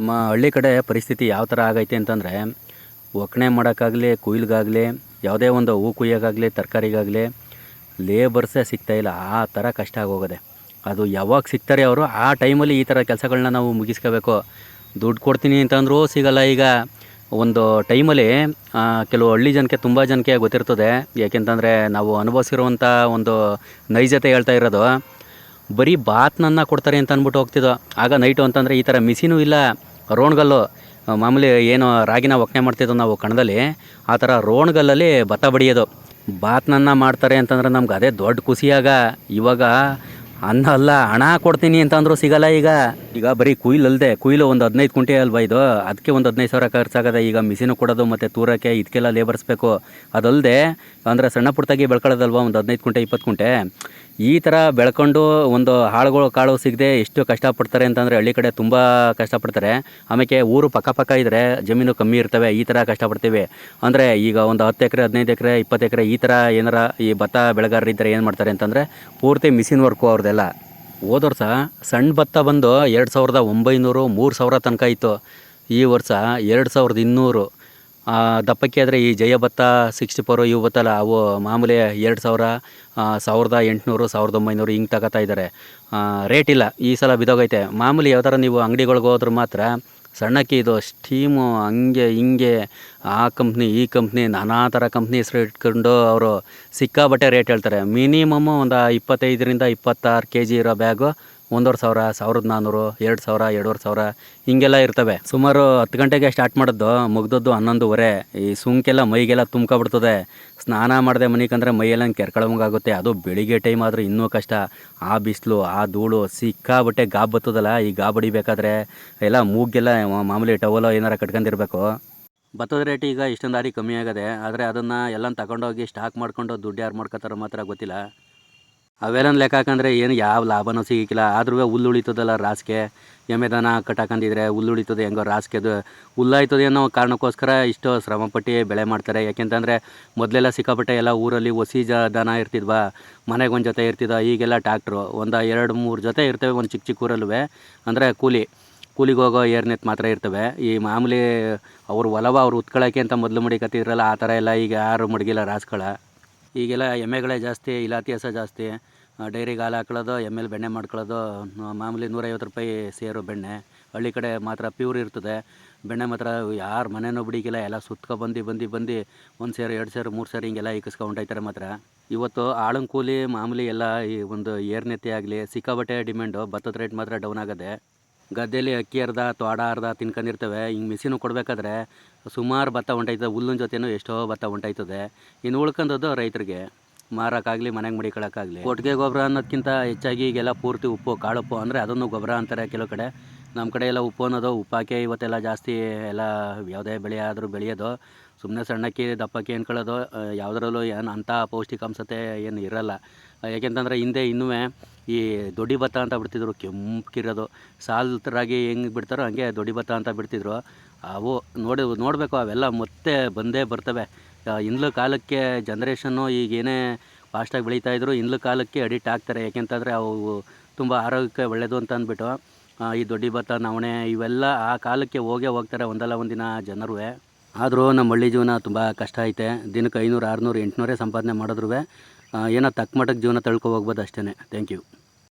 ನಮ್ಮ ಹಳ್ಳಿ ಕಡೆ ಪರಿಸ್ಥಿತಿ ಯಾವ ಥರ ಆಗೈತೆ ಅಂತಂದರೆ, ಒಕ್ಕಣೆ ಮಾಡೋಕ್ಕಾಗಲಿ, ಕುಯ್ಲಿಗಾಗಲಿ, ಯಾವುದೇ ಒಂದು ಹೂ ಕುಯ್ಯೋಕ್ಕಾಗಲಿ, ತರಕಾರಿಗಾಗಲಿ ಲೇಬರ್ಸೇ ಸಿಗ್ತಾಯಿಲ್ಲ ಆ ಥರ ಕಷ್ಟ ಆಗೋಗಿದೆ. ಅದು ಯಾವಾಗ ಸಿಗ್ತಾರೆ ಅವರು, ಆ ಟೈಮಲ್ಲಿ ಈ ಥರ ಕೆಲಸಗಳನ್ನ ನಾವು ಮುಗಿಸ್ಕೋಬೇಕು. ದುಡ್ಡು ಕೊಡ್ತೀನಿ ಅಂತಂದ್ರೂ ಸಿಗಲ್ಲ ಈಗ. ಒಂದು ಟೈಮಲ್ಲಿ ಕೆಲವು ಹಳ್ಳಿ ಜನಕ್ಕೆ, ತುಂಬ ಜನಕ್ಕೆ ಗೊತ್ತಿರ್ತದೆ. ಯಾಕೆಂತಂದರೆ, ನಾವು ಅನುಭವಿಸಿರುವಂಥ ಒಂದು ನೈಜತೆ ಹೇಳ್ತಾ ಇರೋದು, ಬರೀ ಬಾತ್ನನ್ನು ಕೊಡ್ತಾರೆ ಅಂತ ಅಂದ್ಬಿಟ್ಟು ಹೋಗ್ತಿದ್ದೋ. ಆಗ ನೈಟು ಅಂತಂದರೆ ಈ ಥರ ಮಿಸಿನೂ ಇಲ್ಲ. ರೋಣ್ಗಲ್ಲು ಮಾಮೂಲಿ ಏನು ರಾಗಿನ ಒಕ್ಕಣೆ ಮಾಡ್ತಿದ್ದೋ ನಾವು ಕಣದಲ್ಲಿ, ಆ ಥರ ರೋಣಗಲ್ಲಲ್ಲಿ ಭತ್ತ ಬಡಿಯೋದು. ಬಾತ್ನನ್ನು ಮಾಡ್ತಾರೆ ಅಂತಂದ್ರೆ ನಮ್ಗೆ ಅದೇ ದೊಡ್ಡ ಖುಷಿಯಾಗ ಇವಾಗ ಅನ್ನ ಅಲ್ಲ, ಹಣ ಕೊಡ್ತೀನಿ ಅಂತಂದ್ರು ಸಿಗಲ್ಲ ಈಗ. ಈಗ ಬರೀ ಕುಯ್ಲು ಅಲ್ಲದೆ ಕುಯ್ಲು ಒಂದು ಹದಿನೈದು ಕುಂಟೆ ಅಲ್ವಾ ಇದು? ಅದಕ್ಕೆ ಒಂದು ಹದಿನೈದು ಸಾವಿರ ಖರ್ಚಾಗದೆ, ಈಗ ಮಿಷಿನು ಕೊಡೋದು ಮತ್ತು ತೂರಕ್ಕೆ ಇದಕ್ಕೆಲ್ಲ ಲೇಬರ್ಸ್ ಬೇಕು. ಅದಲ್ಲದೆ ಅಂದರೆ ಸಣ್ಣ ಪುಟ್ಟಾಗಿ ಬೆಳ್ಕೊಳ್ಳೋದಲ್ವಾ ಒಂದು ಹದಿನೈದು ಕುಂಟೆ ಇಪ್ಪತ್ತು ಕುಂಟೆ? ಈ ಥರ ಬೆಳ್ಕೊಂಡು ಒಂದು ಹಾಳುಗಳು, ಕಾಳು ಸಿಗದೆ ಎಷ್ಟು ಕಷ್ಟಪಡ್ತಾರೆ ಅಂತಂದರೆ ಹಳ್ಳಿ ಕಡೆ ತುಂಬ ಕಷ್ಟಪಡ್ತಾರೆ. ಆಮೇಲೆ ಊರು ಪಕ್ಕ ಪಕ್ಕ ಇದ್ದರೆ ಜಮೀನು ಕಮ್ಮಿ ಇರ್ತವೆ, ಈ ಥರ ಕಷ್ಟಪಡ್ತೀವಿ. ಅಂದರೆ ಈಗ ಒಂದು ಹತ್ತು ಎಕರೆ, ಹದಿನೈದು ಎಕರೆ, ಇಪ್ಪತ್ತು ಎಕರೆ ಈ ಥರ ಏನಾರ ಈ ಭತ್ತ ಬೆಳೆಗಾರರಿದ್ದರೆ ಏನು ಮಾಡ್ತಾರೆ ಅಂತಂದರೆ ಪೂರ್ತಿ ಮಿಷಿನ್ ವರ್ಕು ಅವ್ರದ್ದೆಲ್ಲ ಹೋದ ವರ್ಷ ಸಣ್ಣ ಭತ್ತ ಬಂದು ಎರಡು ಸಾವಿರದ ಒಂಬೈನೂರು, ಮೂರು ಸಾವಿರ ತನಕ ಇತ್ತು. ಈ ವರ್ಷ ಎರಡು ಸಾವಿರದ ಇನ್ನೂರು. ದಪ್ಪಕ್ಕೆ ಆದರೆ ಈ ಜಯ ಭತ್ತ ಸಿಕ್ಸ್ಟಿ ಫೋರು ಇವು ಬತ್ತಲ್ಲ ಅವು ಮಾಮೂಲಿ ಎರಡು ಸಾವಿರ ಸಾವಿರದ ಎಂಟುನೂರು, ಸಾವಿರದ ಒಂಬೈನೂರು ಹಿಂಗೆ ತಗೋತಾ ಇದ್ದಾರೆ ರೇಟ್ ಇಲ್ಲ. ಈ ಸಲ ಬಿದೋಗೈತೆ. ಮಾಮೂಲಿ ಯಾವ ಥರ ನೀವು ಅಂಗಡಿಗಳಿಗೆ ಹೋದ್ರೆ ಮಾತ್ರ ಸಣ್ಣಕ್ಕಿ ಇದು ಸ್ಟೀಮು ಹಂಗೆ ಹಿಂಗೆ ಆ ಕಂಪ್ನಿ ಈ ಕಂಪ್ನಿ ನಾನಾ ಥರ ಕಂಪ್ನಿ ಹೆಸರು ಇಟ್ಕೊಂಡು ಅವರು ಸಿಕ್ಕಾಬಟ್ಟೆ ರೇಟ್ ಹೇಳ್ತಾರೆ. ಮಿನಿಮಮ್ಮು ಒಂದು ಇಪ್ಪತ್ತೈದರಿಂದ ಇಪ್ಪತ್ತಾರು ಕೆ ಜಿ ಇರೋ ಬ್ಯಾಗು ಒಂದೂವರೆ ಸಾವಿರ, ಸಾವಿರದ ನಾನ್ನೂರು ಎರಡು ಸಾವಿರ, ಎರಡೂವರೆ ಸಾವಿರ, ಹಿಂಗೆಲ್ಲ ಇರ್ತವೆ. ಸುಮಾರು ಹತ್ತು ಗಂಟೆಗೆ ಸ್ಟಾರ್ಟ್ ಮಾಡಿದ್ದು, ಮುಗ್ದದ್ದು ಹನ್ನೊಂದುವರೆ. ಈ ಸುಂಕೆಲ್ಲ ಮೈಗೆಲ್ಲ ತುಂಬ್ಕೊಬಿಡ್ತದೆ. ಸ್ನಾನ ಮಾಡದೆ ಮನಿಕಂದ್ರೆ ಮೈಯೆಲ್ಲ ಕೆರ್ಕೊಳಂಗಾಗುತ್ತೆ ಅದು ಬೆಳಿಗ್ಗೆ ಟೈಮ್ ಆದರೂ ಇನ್ನೂ ಕಷ್ಟ. ಆ ಬಿಸಿಲು, ಆ ಧೂಳು ಸಿಕ್ಕಾಬಟ್ಟೆ ಗಾಬ್ ಬರ್ತದಲ್ಲ ಈ ಗಾಬಡಿಬೇಕಾದ್ರೆ ಎಲ್ಲ ಮೂಗೆಲ್ಲ ಮಾಮೂಲಿ ಟವಲೋ ಏನಾರ ಕಟ್ಕೊಂಡಿರ್ಬೇಕು. ಭತ್ತದ ರೇಟ್ ಈಗ ಇಷ್ಟೊಂದು ದಾರಿ ಕಮ್ಮಿ ಆಗದೆ, ಆದರೆ ಅದನ್ನು ಎಲ್ಲ ತಗೊಂಡೋಗಿ ಸ್ಟಾಕ್ ಮಾಡಿಕೊಂಡು ದುಡ್ಡು ಯಾರು ಮಾಡ್ಕೋತಾರೋ ಮಾತ್ರ ಗೊತ್ತಿಲ್ಲ. ಅವೆಲ್ಲ ಲೆಕ್ಕ ಹಾಕಂದ್ರೆ ಏನು ಯಾವ ಲಾಭನೂ ಸಿಗಿಕ್ಕಿಲ್ಲ ಆದ್ರೂ ಹುಲ್ಲು ಉಳಿತದಲ್ಲ ರಾಸಿಗೆ ಎಮ್ಮೆ ದನ ಕಟ್ಟಾಕಂದಿದ್ರೆ ಹುಲ್ಲು ಉಳಿತದೆ, ಹೆಂಗೋ ರಾಸಿಗೆದು ಹುಲ್ಲಾಯ್ತದೆ ಅನ್ನೋ ಕಾರಣಕ್ಕೋಸ್ಕರ ಇಷ್ಟು ಶ್ರಮಪಟ್ಟು ಬೆಳೆ ಮಾಡ್ತಾರೆ. ಯಾಕೆಂತಂದರೆ ಮೊದಲೆಲ್ಲ ಸಿಕ್ಕಾಪಟ್ಟೆ ಎಲ್ಲ ಊರಲ್ಲಿ ಒಸಿ ಜ ದನ ಇರ್ತಿದ್ವ, ಮನೆಗೆ ಒಂದು ಜೊತೆ ಇರ್ತಿದ್ವ, ಈಗೆಲ್ಲ ಟ್ಯಾಕ್ಟ್ರು. ಒಂದು ಎರಡು ಮೂರು ಜೊತೆ ಇರ್ತವೆ, ಒಂದು ಚಿಕ್ಕ ಚಿಕ್ಕ ಊರಲ್ಲೂ ಅಂದರೆ ಕೂಲಿ, ಕೂಲಿಗೆ ಹೋಗೋ ಏರ್ನೆತ್ ಮಾತ್ರ ಇರ್ತವೆ. ಈ ಮಾಮೂಲಿ ಅವ್ರ ಒಲವ ಅವ್ರು ಉತ್ಕೊಳ್ಳೋಕೆ ಅಂತ ಮೊದಲು ಮಡಿಕತ್ತಿದ್ರಲ್ಲ ಆ ಥರ ಎಲ್ಲ ಈಗ ಯಾರು ಮಡಗಿಲ್ಲ ರಾಸ್ಗಳ ಈಗೆಲ್ಲ ಎಮ್ಮೆಗಳೇ ಜಾಸ್ತಿ ಇಲಾತಿ ಹಸ ಜಾಸ್ತಿ. ಡೈರಿಗೆ ಹಾಲು ಹಾಕೊಳ್ಳೋದು ಎಲ್ ಬೆಣ್ಣೆ ಮಾಡ್ಕೊಳ್ಳೋದು ಮಾಮೂಲಿ ನೂರೈವತ್ತು ರೂಪಾಯಿ ಸೇರು ಬೆಣ್ಣೆ. ಹಳ್ಳಿ ಕಡೆ ಮಾತ್ರ ಪ್ಯೂರ್ ಇರ್ತದೆ. ಬೆಣ್ಣೆ ಮಾತ್ರ ಯಾರು ಮನೆಯೂ ಬಿಡಿಗಿಲ್ಲ ಎಲ್ಲ ಸುತ್ಕೊ ಬಂದು ಬಂದು ಬಂದು ಒಂದು ಸೇರು, ಎರಡು ಸೇರು, ಮೂರು ಸೇರು ಹಿಂಗೆಲ್ಲ ಇಕ್ಕಿಸ್ಕೊಂಡೈತಾರೆ ಮಾತ್ರ. ಇವತ್ತು ಆಳನ್ ಕೂಲಿ ಮಾಮೂಲಿ ಎಲ್ಲ ಈ ಒಂದು ಏರ್ನೆತ್ತಿ ಆಗಲಿ ಸಿಕ್ಕಾಬಟ್ಟೆ ಡಿಮ್ಯಾಂಡು ಭತ್ತದ ರೇಟ್ ಮಾತ್ರ ಡೌನ್ ಆಗದೆ. ಗದ್ದೆಯಲ್ಲಿ ಅಕ್ಕಿ ಅರ್ಧ, ತೋಡ ಅರ್ಧ ತಿನ್ಕೊಂಡಿರ್ತವೆ. ಹಿಂಗೆ ಮಿಷಿನು ಕೊಡಬೇಕಾದ್ರೆ ಸುಮಾರು ಭತ್ತ ಉಂಟಾಯ್ತದೆ ಹುಲ್ಲಿನ ಜೊತೆನೂ ಎಷ್ಟೋ ಭತ್ತ ಹೊಂಟಾಯ್ತದೆ. ಇನ್ನು ಉಳ್ಕೊಂಡದ್ದು ರೈತರಿಗೆ. ಮಾರೋಕ್ಕಾಗಲಿ, ಮನೆಗೆ ಮಡಿಕೊಳ್ಳೋಕ್ಕಾಗಲಿ ಕೊಟ್ಟಿಗೆ ಗೊಬ್ಬರ ಅನ್ನೋದಕ್ಕಿಂತ ಹೆಚ್ಚಾಗಿ ಈಗೆಲ್ಲ ಪೂರ್ತಿ ಉಪ್ಪು, ಕಾಳುಪ್ಪು ಅಂದರೆ ಅದನ್ನು ಗೊಬ್ಬರ ಅಂತಾರೆ ಕೆಲವು ಕಡೆ. ನಮ್ಮ ಕಡೆ ಎಲ್ಲ ಉಪ್ಪು ಅನ್ನೋದು ಉಪ್ಪಾಕೆ ಇವತ್ತೆಲ್ಲ ಜಾಸ್ತಿ ಎಲ್ಲ ಯಾವುದೇ ಬೆಳೆ ಆದರೂ ಬೆಳೆಯೋದು. ಸುಮ್ಮನೆ ಸಣ್ಣಕ್ಕಿ ದಪ್ಪಕ್ಕಿ ಅಂದ್ಕೊಳ್ಳೋದು ಯಾವುದರಲ್ಲೂ ಏನು ಅಂಥ ಪೌಷ್ಟಿಕಾಂಶತೆ ಏನು ಇರಲ್ಲ. ಯಾಕೆಂತಂದರೆ ಹಿಂದೆ ಇನ್ನೂ ಈ ದೊಡ್ಡಿ ಭತ್ತ ಅಂತ ಬಿಡ್ತಿದ್ರು ಕೆಂಪಕ್ಕಿರೋದು ಸಾಲ್ ರಾಗಿ ಹೆಂಗೆ ಬಿಡ್ತಾರೋ ಹಂಗೆ ದೊಡ್ಡಿ ಭತ್ತ ಅಂತ ಬಿಡ್ತಿದ್ರು. ಅವು ನೋಡಿ, ನೋಡಬೇಕು ಅವೆಲ್ಲ ಮತ್ತೆ ಬಂದೇ ಬರ್ತವೆ. ಹಿಂದ್ಲ ಕಾಲಕ್ಕೆ ಜನ್ರೇಷನ್ನು ಈಗ ಏನೇ ಫಾಸ್ಟಾಗಿ ಬೆಳೀತಾ ಇದ್ದರೂ ಹಿಂದ್ಲ ಕಾಲಕ್ಕೆ ಅಡಿಕ್ಟ್ ಆಗ್ತಾರೆ. ಯಾಕೆಂತಂದರೆ ಅವು ತುಂಬ ಆರೋಗ್ಯಕ್ಕೆ ಒಳ್ಳೆಯದು ಅಂತ ಅಂದ್ಬಿಟ್ಟು ಈ ದೊಡ್ಡಿ ಭತ್ತ, ನವಣೆ ಇವೆಲ್ಲ ಆ ಕಾಲಕ್ಕೆ ಹೋಗೇ ಹೋಗ್ತಾರೆ ಒಂದಲ್ಲ ಒಂದಿನ ಜನರು ಆದರೂ ನಮ್ಮ ಹಳ್ಳಿ ಜೀವನ ತುಂಬ ಕಷ್ಟ ಐತೆ. ದಿನಕ್ಕೆ ಐನೂರು, ಆರುನೂರು, ಎಂಟುನೂರೇ ಸಂಪಾದನೆ ಮಾಡಿದ್ರು ಏನೋ ತಕ್ಕ ಮಟ್ಟಕ್ಕೆ ಜೀವನ ತಳ್ಕೊ ಹೋಗ್ಬೋದು ಅಷ್ಟೇ ಥ್ಯಾಂಕ್ ಯು